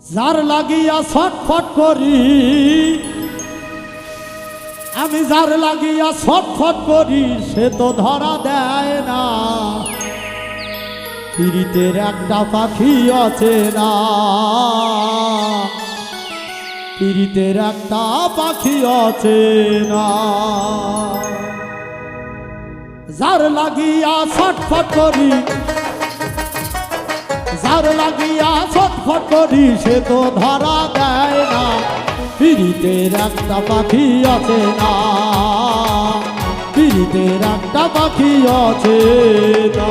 যার লাগিয়া ছটফট করি, আমি যার লাগিয়া ছটফট করি, সে তো ধরা দেয় না। পিড়িতের একটা পাখি আছে না। পিড়িতের একটা পাখি আছে না। যার লাগিয়া ছটফট করি যার লাগিয়া ছটফট করি, সে তো ধরা দেয় না। পিড়িতের একটা পাখি আছে না। পিড়িতের একটা পাখি আছে না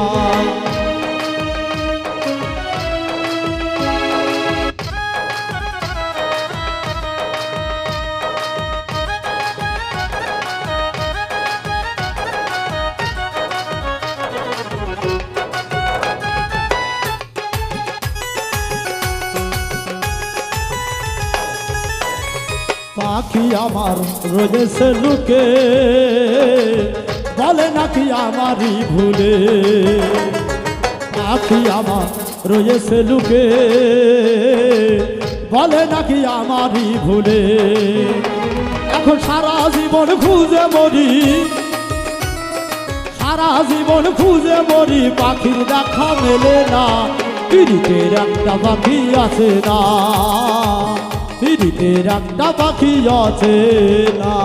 পাখি আমার রোজেছে লুকে? বলে নাকি আমারই ভুলে? পাখি আমার রোজেছে লুকে? বলে নাকি আমারই ভুলে? এখন সারা জীবন খুঁজে মরি। সারা জীবন খুঁজে মরি, পাখির দেখা মেলে না। পিড়িতের একটা পাখি আছে না। পিড়িতের একটা পাখি আছে না?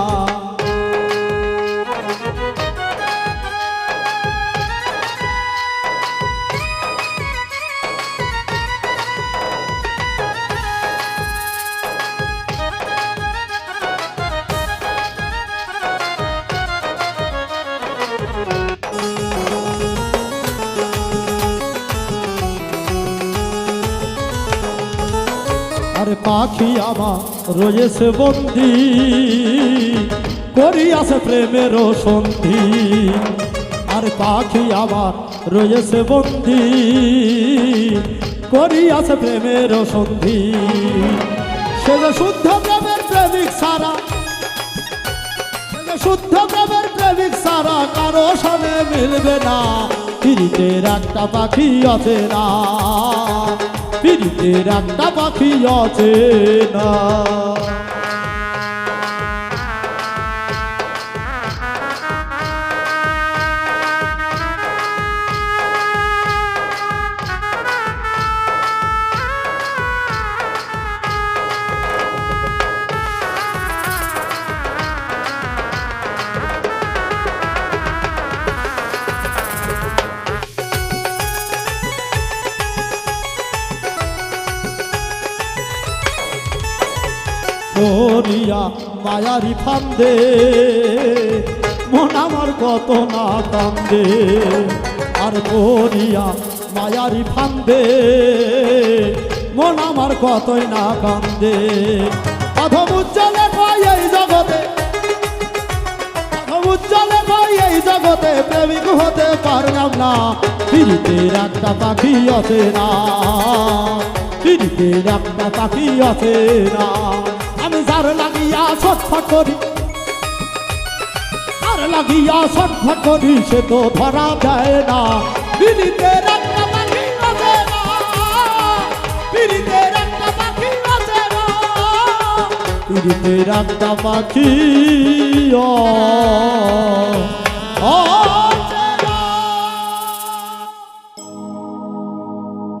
আরে পাখি আমার রয়েছে বন্দি, করিয়াছে প্রেমেরও সন্ধি। আরে পাখি আমার রয়েছে বন্দি, করিয়াছে প্রেমেরও সন্ধি। সে যে শুদ্ধ প্রেমের প্রেমিক সারা শুদ্ধ প্রেমের প্রেমিক সারা, কারও সামনে মিলবে না পিড়িতের একটা পাখি আছে না। পিড়িতের একটা পাখি আছে না। করিয়া মায়ারি ফান্দে, মন আমার কত না কান্দে। আর করিয়া মায়ারি ফান্দে, মন আমার কতই না কান্দে। অধম উজ্জ্বলে কয় এই জগতে উজ্জ্বলে কয় এই জগতে প্রেমিক হতে পারলাম না। পিড়িতের একটা পাখি আছে না, পিড়িতের একটা পাখি আছে না। যার লাগিয়া ছটফট করি আর লাগিয়া ছটফট করি, সে তো ধরা যায় না। পিড়িতের একটা পাখি আছে না একটা পাখি আছে না। পিড়িতের একটা পাখি